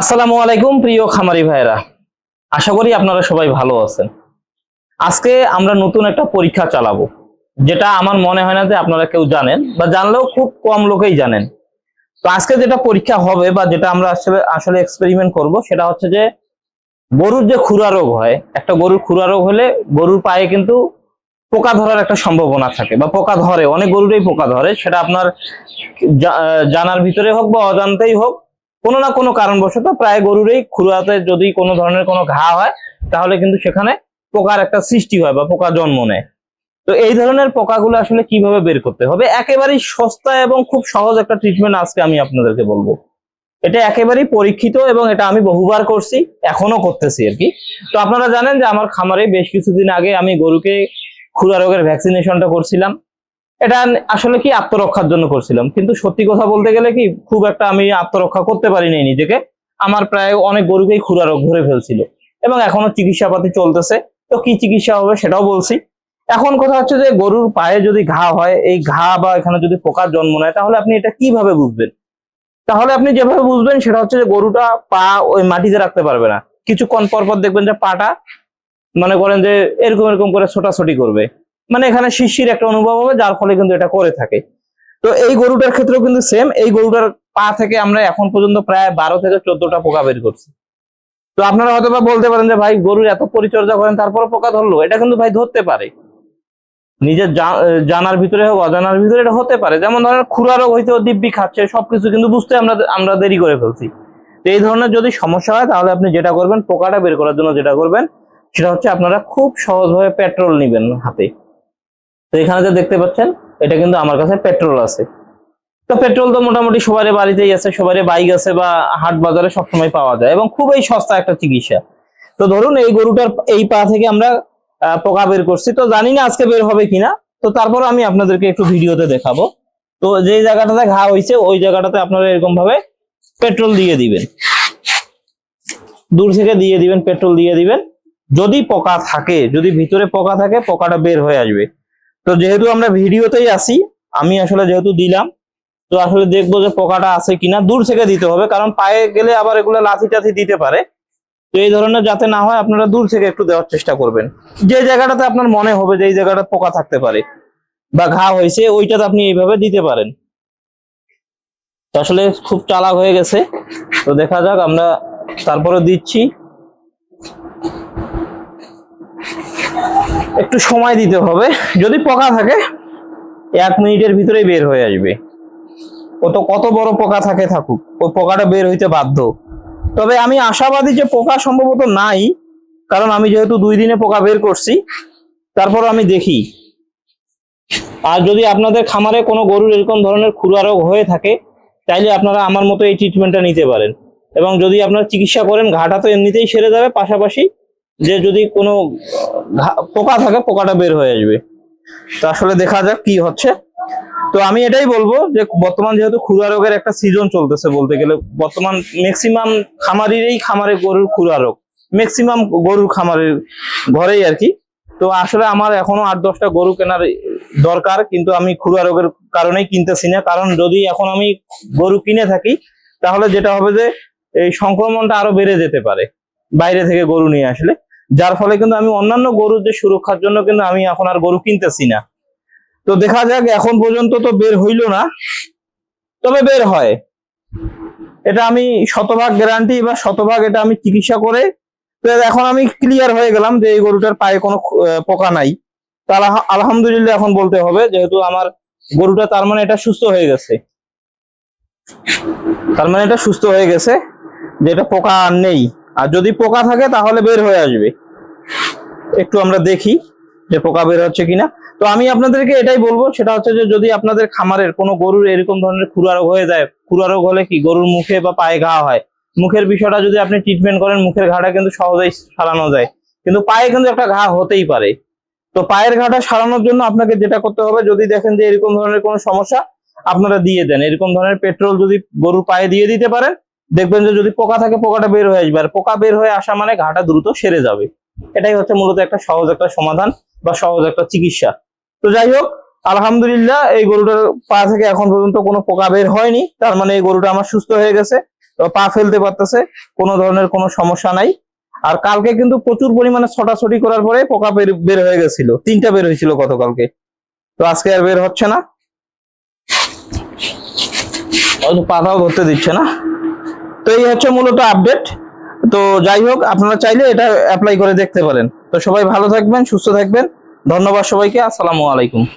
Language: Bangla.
আসসালামু আলাইকুম, প্রিয় খামারি ভাইরা আশা করি আপনারা সবাই ভালো আছেন। আজকে আমরা নতুন একটা পরীক্ষা চালাবো, যেটা আমার মনে হয় না যে আপনারা কেউ জানেন, বা জানলেও খুব কম লোকেই জানেন। তো আজকে যেটা পরীক্ষা হবে, বা যেটা আমরা আসলে আসলে এক্সপেরিমেন্ট করব, সেটা হচ্ছে যে গরুর যে খুরা রোগ হয়, একটা গরুর খুরা রোগ হলে গরুর পায়ে কিন্তু পোকা ধরার একটা সম্ভাবনা থাকে, বা পোকা ধরে, অনেক গরুরই পোকা ধরে, সেটা আপনার জানার ভিতরে হোক বা অজান্তেই হোক কোনো না কোনো কারণবশত প্রায় গরুরই খুরাতে যদি কোনো ধরনের কোনো ঘা হয়, তাহলে কিন্তু সেখানে পোকার একটা সৃষ্টি হয় বা পোকা জন্ম নেয়। তো এই ধরনের পোকাগুলো আসলে কীভাবে বের করতে হবে? একেবারেই সস্তা এবং খুব সহজ একটা ট্রিটমেন্ট আজকে আমি আপনাদেরকে বলব। এটা একেবারেই পরীক্ষিত এবং এটা আমি বহুবার করছি, এখনও করতেছি আর কি। তো আপনারা জানেন যে আমার খামারে বেশ কিছুদিন আগে আমি গরুকে খুরা রোগের ভ্যাকসিনেশনটা করছিলাম। এটা আসলে কি আত্মরক্ষার জন্য করছিলাম। কিন্তু সত্যি কথা বলতে গেলে কি, খুব একটা আমি আত্মরক্ষা করতে পারিনি নিজেকে। আমার প্রায় অনেক গরুকেই খুরা রোগ ধরে ফেলছিল। এবং এখনও চিকিৎসাপাতি চলতেছে। তো কি চিকিৎসা হবে সেটাও বলছি। এখন কথা হচ্ছে যে, গরুর পায়ে যদি ঘা হয়, এই ঘা বা এখানে যদি পোকার জন্ম নেয়, তাহলে আপনি এটা কীভাবে বুঝবেন? তাহলে আপনি যেভাবে বুঝবেন, সেটা হচ্ছে যে, গরুটা পা ওই মাটিতে রাখতে পারবে না। কিছুক্ষণ পর পর দেখবেন যে, পাটা মনে করেন যে, এরকম এরকম করে ছোটাছুটি করবে। মানে এখানে শিশির একটা অনুভব হবে, যার ফলে কিন্তু এটা করে থাকে। তো এই গরুটার ক্ষেত্রেও কিন্তু সেম এই গরুটার পা থেকে আমরা এখন পর্যন্ত প্রায় বারো থেকে চোদ্দটা পোকা বের করছি। তো আপনারা হয়তো বা বলতে পারেন যে, ভাই, গরুর এত পরিচর্যা করেন তারপরে পোকা ধরলো? এটা কিন্তু ভাই ধরতে পারে। নিজের জানার ভিতরে হোক, অজানার ভিতরে এটা হতে পারে। যেমন ধরেন, খুরা রোগ হইতে দিব্যি খাচ্ছে, সবকিছু কিন্তু বুঝতে আমরা আমরা দেরি করে ফেলছি। তো এই ধরনের যদি সমস্যা হয়, তাহলে আপনি যেটা করবেন, পোকাটা বের করার জন্য যেটা করবেন, সেটা হচ্ছে আপনারা খুব সহজভাবে পেট্রোল নিবেন হাতে। তো এখানে যে দেখতে পাচ্ছেন, এটা কিন্তু আমার কাছে পেট্রোল আছে। তো পেট্রোল তো মোটামুটি সবারই বাড়িতেই আছে, সবারই বাইক আছে বা হাট বাজারে সবসময় পাওয়া যায় এবং খুবই সস্তা একটা চিকিৎসা। তো ধরুন এই গরুটার এই পা থেকে আমরা পোকা বের করছি। তো জানি না আজকে বের হবে কিনা। তো তারপর আমি আপনাদেরকে একটু ভিডিওতে দেখাবো। তো যে জায়গাটাতে ঘা হয়েছে ওই জায়গাটাতে আপনারা এরকম ভাবে পেট্রোল দিয়ে দিবেন। দূর থেকে দিয়ে দিবেন, পেট্রোল দিয়ে দিবেন। যদি পোকা থাকে, যদি ভিতরে পোকা থাকে, পোকাটা বের হয়ে আসবে। তো যেহেতু আমরা ভিডিওতেই আসি আমি আসলে যেহেতু দিলাম, তো আসলে দেখব যে পোকাটা আছে কিনা, দূর থেকে দিতে হবে, কারণ পায়ে গেলে আবার এগুলো লাথি টাথি দিতে পারে। তো এই ধরনের যাতে না হয়, আপনারা দূর থেকে একটু দেওয়ার চেষ্টা করবেন। যে জায়গাটাতে আপনার মনে হবে যে এই জায়গাটা পোকা থাকতে পারে বা ঘা হয়েছে, ওইটাতে আপনি এইভাবে দিতে পারেন। আসলে খুব চালাক হয়ে গেছে। তো দেখা যাক, আমরা তারপরে দিচ্ছি। একটু সময় দিতে হবে। যদি পোকা থাকে, এক মিনিটের ভিতরেই বের হয়ে আসবে। ও তো কত বড় পোকা থাকে থাকুক ওই পোকাটা বের হইতে বাধ্য। তবে আমি আশাবাদী যে পোকা সম্ভবত নাই, কারণ আমি যেহেতু দুই দিনে পোকা বের করছি, তারপর আমি দেখি। আর যদি আপনাদের খামারে কোনো গরুর এরকম ধরনের খুরা রোগ হয়ে থাকে, তাইলে আপনারা আমার মতো এই ট্রিটমেন্টটা নিতে পারেন। এবং যদি আপনারা চিকিৎসা করেন, ঘাটা তো এমনিতেই সেরে যাবে, পাশাপাশি যে যদি কোনো পোকা থাকে, পোকাটা বের হয়ে আসবে। তো আসলে দেখা যাক কি হচ্ছে। তো আমি এটাই বলব যে, বর্তমান যেহেতু খুরা রোগের একটা সিজন চলতেছে বলতে গেলে, বর্তমান ম্যাক্সিমাম খামারিরই খামারে গরুর খুরা রোগ। ম্যাক্সিমাম গরুর খামারের ঘরেই আর কি। তো আসলে আমার এখনও আট দশটা গরু কেনার দরকার, কিন্তু আমি খুরা রোগের কারণেই কিনতেছি না। কারণ যদি এখন আমি গরু কিনে থাকি, তাহলে যেটা হবে যে, এই সংক্রমণটা আরও বেড়ে যেতে পারে, বাইরে থেকে গরু নিয়ে আসলে। যার ফলে কিন্তু আমি অন্যান্য গরুর যে সুরক্ষার জন্য কিন্তু আমি এখন আর গরু কিনতেছি না। তো দেখা যাক, এখন পর্যন্ত তো বের হইল না, তবে বের হয়। এটা আমি শতভাগ গ্যারান্টি বা শতভাগ এটা আমি চিকিৎসা করে, তো এখন আমি ক্লিয়ার হয়ে গেলাম যে এই গরুটার পায়ে কোনো পোকা নাই। তা আলহা- আলহামদুলিল্লাহ এখন বলতে হবে, যেহেতু আমার গরুটা তার মানে এটা সুস্থ হয়ে গেছে। তার মানে এটা সুস্থ হয়ে গেছে, যে এটা পোকা আর নেই। আর যদি পোকা থাকে তাহলে বের হয়ে আসবে। একটু আমরা দেখি যে পোকা বের হচ্ছে কিনা। তো আমি আপনাদেরকে এটাই বলব, সেটা হচ্ছে যে যদি আপনাদের খামারের কোনো গরুর এরকম ধরনের খুরা রোগ হয়ে যায়, খুরা রোগ হলে কি গরুর মুখে বা পায়ে ঘা হয়? মুখের বিষয়টা যদি আপনি ট্রিটমেন্ট করেন, মুখের ঘাটা কিন্তু সহজেই সারানো যায়। কিন্তু পায়ে কিন্তু একটা ঘা হতেই পারে। তো পায়ের ঘাটা সারানোর জন্য আপনাকে যেটা করতে হবে, যদি দেখেন যে এরকম ধরনের কোনো সমস্যা, আপনারা দিয়ে দেন। এরকম ধরনের পেট্রোল যদি গরুর পায়ে দিয়ে দিতে পারেন দেখবেন যে যদি পোকা থাকে, পোকাটা বের হয়ে আসবে। আর পোকা বের হয়ে আসা মানে ঘাটা দ্রুত সেরে যাবে। এটাই হচ্ছে মূলত একটা সহজ একটা সমাধান বা সহজ একটা চিকিৎসা। তো যাই হোক, আলহামদুলিল্লাহ এই গরুটার পা থেকে এখন পর্যন্ত কোনো পোকা বের হয়নি। তার মানে এই গরুটা আমার সুস্থ হয়ে গেছে। পা ফেলতে পারতেছে, কোনো ধরনের কোনো সমস্যা নাই। আর কালকে কিন্তু প্রচুর পরিমাণে ছটাছটি করার পরে পোকা বের- হয়ে গেছিল। তিনটা বের হয়েছিল গতকালকে। তো আজকে আর বের হচ্ছে না। পাতাও ধরতে দিচ্ছে না। তো এই হচ্ছে মূলত আপডেট তো যাই হোক, আপনারা চাইলে এটা অ্যাপ্লাই করে দেখতে পারেন। তো সবাই ভালো থাকবেন, সুস্থ থাকবেন। ধন্যবাদ সবাইকে, আসসালামু আলাইকুম।